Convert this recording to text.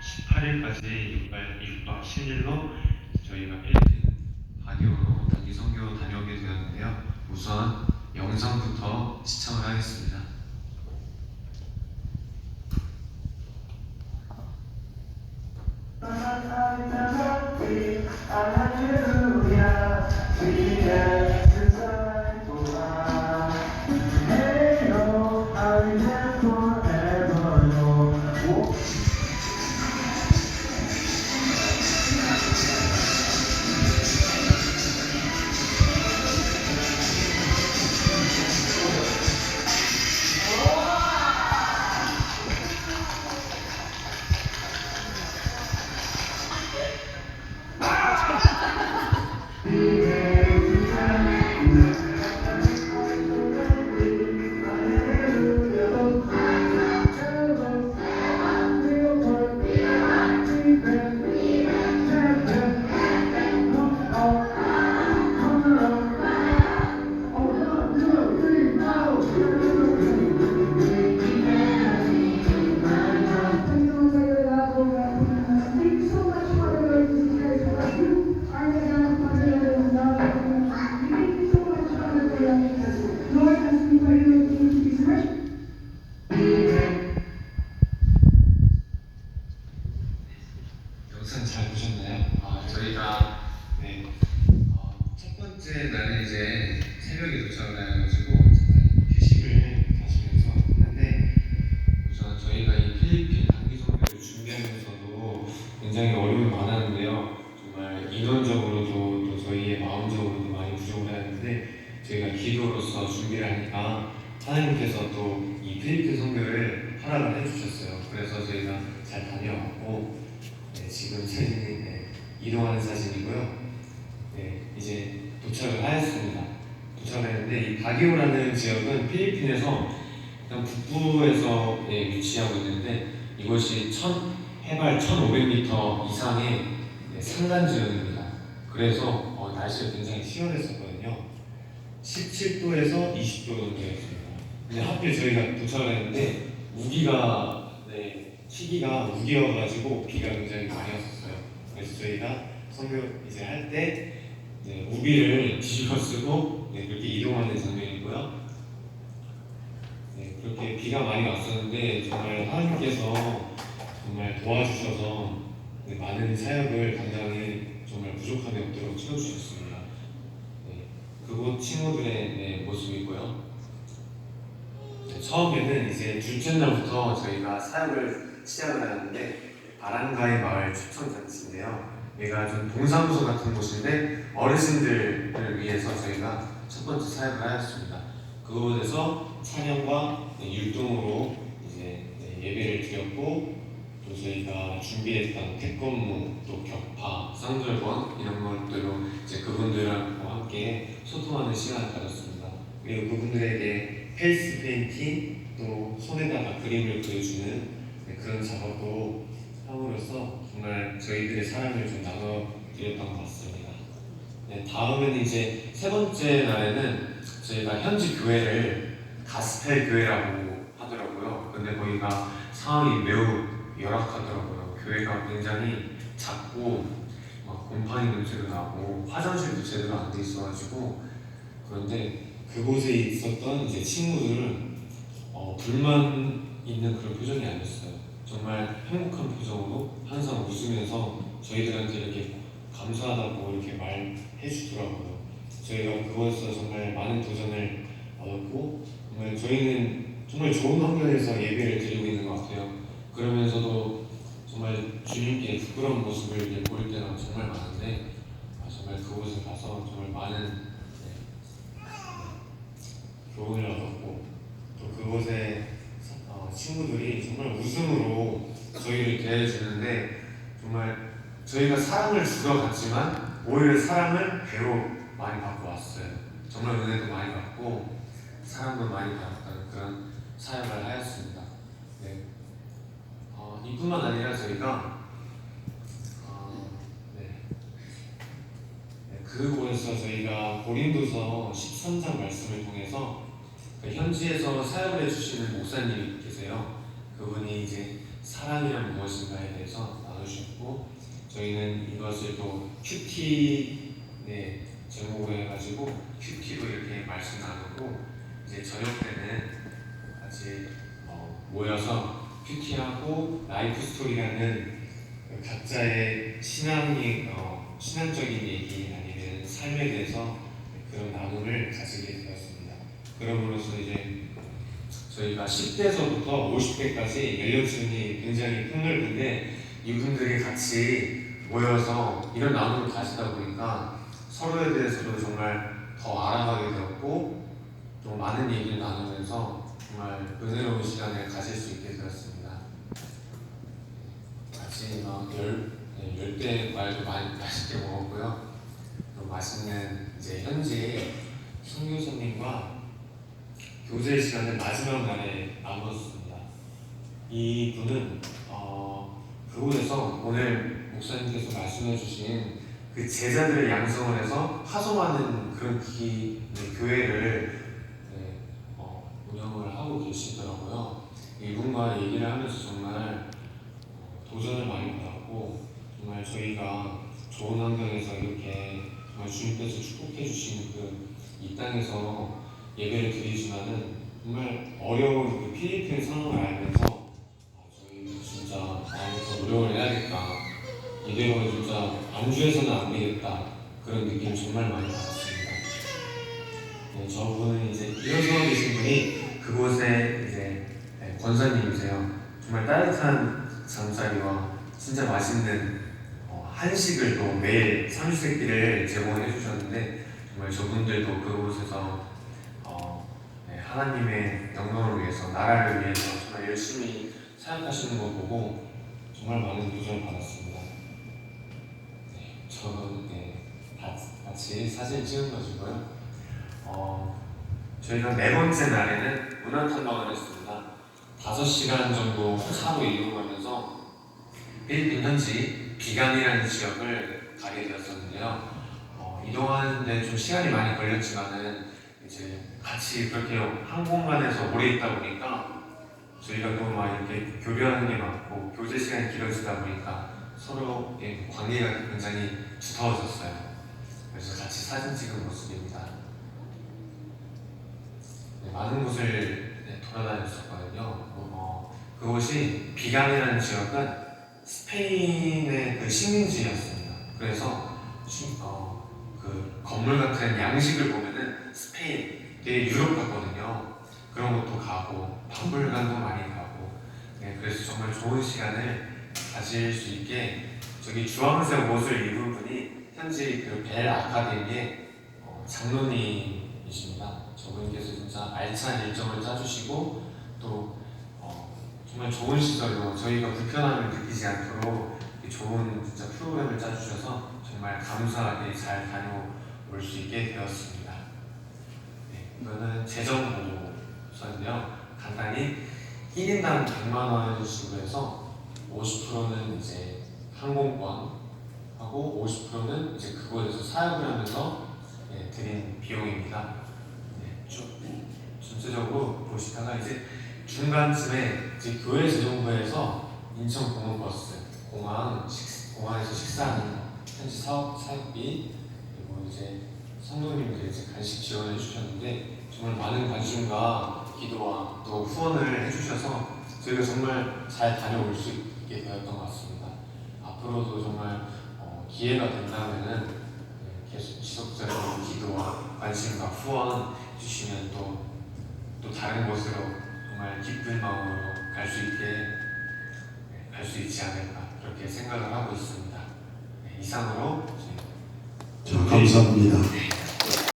18일까지 6박 7일로 저희가 필리핀 바디오로 단기 선교 다녀오게 되었는데요. 우선 영상부터 시청을 하겠습니다. 굉장히 어려움이 많았는데요. 정말 인원적으로도 또 저희의 마음적으로도 많이 부족을 했는데 저희가 기도로서 준비를 하니까 하나님께서 또이 필리핀 선교를 허락을 해주셨어요. 그래서 저희가 잘 다녀왔고 네, 지금 사진이 네, 이동하는 사진이고요. 네, 이제 도착을 하였습니다. 도착했는데 이 바기오라는 지역은 필리핀에서 북부에서 네, 위치하고 있는데 이곳이 천, 해발 1,500m 이상의 네, 산간 지역입니다. 그래서 어, 날씨가 굉장히 시원했었거든요. 17도에서 20도 정도였습니다. 근데 하필 저희가 도착을 했는데 우기가 네, 시기가 우기여가지고 비가 굉장히 많이 왔었어요. 그래서 저희가 선교 이제 할때 네, 우비를 뒤집어 쓰고 네, 그렇게 이동하는 장면이고요. 네, 그렇게 비가 많이 왔었는데 정말 하나님께서 정말 도와주셔서 네, 많은 사역을 감당에 정말 부족함이 없도록 채워주셨습니다. 네, 그곳 친구들의 네, 모습이고요. 네, 처음에는 이제 둘째 날부터 저희가 사역을 시작을 하는데 바람가의 마을 추천 잔치인데요. 여기가 좀 동사무소 같은 곳인데 어르신들을 위해서 저희가 첫 번째 사역을 하였습니다. 그곳에서 찬양과 네, 율동으로 이제 네, 예배를 드렸고 또 저희가 준비했던 태권무, 또 격파, 쌍절번 이런 것들로 이제 그분들과 함께 소통하는 시간을 가졌습니다. 그리고 그분들에게 페이스 페인팅 또 손에다가 그림을 그려주는 네, 그런 작업도 함으로써 정말 저희들의 사랑을 좀 나눠드렸던 것 같습니다. 네, 다음은 이제 세 번째 날에는 저희가 현지 교회를 가스펠 교회라고 하더라고요. 근데 거기가 상황이 매우 열악하더라고요. 교회가 굉장히 작고 막 곰팡이 냄새도 나고 화장실도 제대로 안 돼 있어가지고 그런데 그곳에 있었던 이제 친구들은 어, 불만 있는 그런 표정이 아니었어요. 정말 행복한 표정으로 항상 웃으면서 저희들한테 이렇게 감사하다고 이렇게 말해 주더라고요. 저희가 그곳에서 정말 많은 도전을 얻었고 정말 저희는 정말 좋은 환경에서 예배를 드리고 있는 것 같아요. 그러면서도 정말 주님께 부끄러운 모습을 이렇게 보일 때가 정말 많은데 아, 정말 그곳에 가서 정말 많은 네, 교훈을 얻었고 또 그곳에 어, 친구들이 정말 웃음으로 저희를 대해주는데 정말 저희가 사랑을 주러 갔지만 오히려 사랑을 배로 많이 받고 왔어요. 정말 은혜도 많이 받고 사랑도 많이 받았다는 그런 사역을. 네. 뿐만 아니라 저희가 어, 네. 네, 그곳에서 저희가 고린도서 13장 말씀을 통해서 그 현지에서 사역을 해주시는 목사님이 계세요. 그분이 이제 사랑이란 무엇인가에 대해서 나눠주셨고 저희는 이것을 또 큐티 네, 제목으로 해가지고 큐티로 이렇게 말씀 나누고 이제 저녁 때는 같이 어, 모여서 큐티하고 라이프 스토리라는 그 각자의 신앙이 어, 신앙적인 얘기 아니면 삶에 대해서 그런 나눔을 가지게 되었습니다. 그럼으로써 이제 저희가 10대서부터 50대까지 연령층이 굉장히 폭넓은데 이분들이 같이 모여서 이런 나눔을 가지다 보니까 서로에 대해서도 정말 더 알아가게 되었고 또 많은 얘기를 나누면서 정말 은혜로운 시간을 가질 수 있게 되었습니다. 같이 막 열, 네, 열대 과일도 많이 맛있게 먹었고요. 또 맛있는 이제 현지 선교사님과 교제 시간을 마지막 날에 나눴습니다. 이 분은 어, 그곳에서 오늘 목사님께서 말씀해주신 그 제자들을 양성을 해서 파송하는 그런 기, 네, 교회를 네, 어, 운영을 하고 계시더라고요. 이분과 얘기를 하면서 정말 어, 도전을 많이 받았고 정말 저희가 좋은 환경에서 이렇게 정말 주님께서 축복해 주시는 그 이 땅에서 예배를 드리지만은 정말 어려운 그 필리핀 상황을 알면서 아, 저희 진짜 마음에서 노력을 해야겠다. 이대로 진짜 안주해서는 안 되겠다. 그런 느낌 정말 많이 받았습니다. 네, 저분은 이제 이어서 계신 분이 그곳에 이제 네, 권사님이세요. 정말 따뜻한 잠자리와 진짜 맛있는 어, 한식을 또 매일 삼시세끼를 제공해 주셨는데 정말 저분들도 그곳에서 어, 네, 하나님의 영광을 위해서 나라를 위해서 정말 열심히 사역하시는 거 보고 정말 많은 도전을 받았습니다. 네, 저는 네, 같이, 사진 찍은 것이고요. 어, 저희가 네 번째 날에는 문화 탐방을 했습니다. 5시간 정도 차로 이동하면서 필리핀 현지 비간이라는 지역을 가게 되었었는데요. 어, 이동하는데 좀 시간이 많이 걸렸지만은 이제 같이 그렇게 항공관에서 오래 있다 보니까 저희가 또막 이렇게 교류하는 게 많고 교제 시간이 길어지다 보니까 서로의 관계가 굉장히 두터워졌어요. 그래서 같이 사진 찍은 모습입니다. 네, 많은 곳을 네, 돌아다녔었거든요. 어, 그곳이 비간이라는 지역은 스페인의 그 식민지였습니다. 그래서 시- 어, 그 건물 같은 양식을 보면은 스페인, 되게 유럽 같거든요. 그런 것도 가고 박물관도 많이 가고 네, 그래서 정말 좋은 시간을 가질 수 있게 저기 주황색 옷을 입은 분이 현지 그 벨 아카데미의 어, 장로님이십니다. 저분께서 진짜 알찬 일정을 짜주시고 또 어, 정말 좋은 시설로 저희가 불편함을 느끼지 않도록 좋은 진짜 프로그램을 짜주셔서 정말 감사하게 잘 다녀 올 수 있게 되었습니다. 네, 이거는 재정보고서인데요. 간단히 1인당 100만 원씩으로 해서 50%는 이제 항공권 하고 50%는 이제 그곳에서 사역을 하면서 네, 드린 비용입니다. 네, 쭉 전체적으로 보시다가 이제 중간쯤에 이제 교회 재정부에서 인천 공원 버스, 공항 식, 공항에서 식사하는 현지 사업 사역비 이제 성도님들 이제 간식 지원해 주셨는데 정말 많은 관심과 기도와 또 후원을 해주셔서 저희가 정말 잘 다녀올 수 있게 되었던 것 같습니다. 앞으로도 정말 어, 기회가 된다면은 네, 계속 지속적인 기도와 관심과 후원 주시면 또, 또 다른 곳으로 정말 기쁜 마음으로 갈 수 있게 네, 갈수 있지 않을까 그렇게 생각을 하고 있습니다. 네, 이상으로 자, 감사합니다. 네,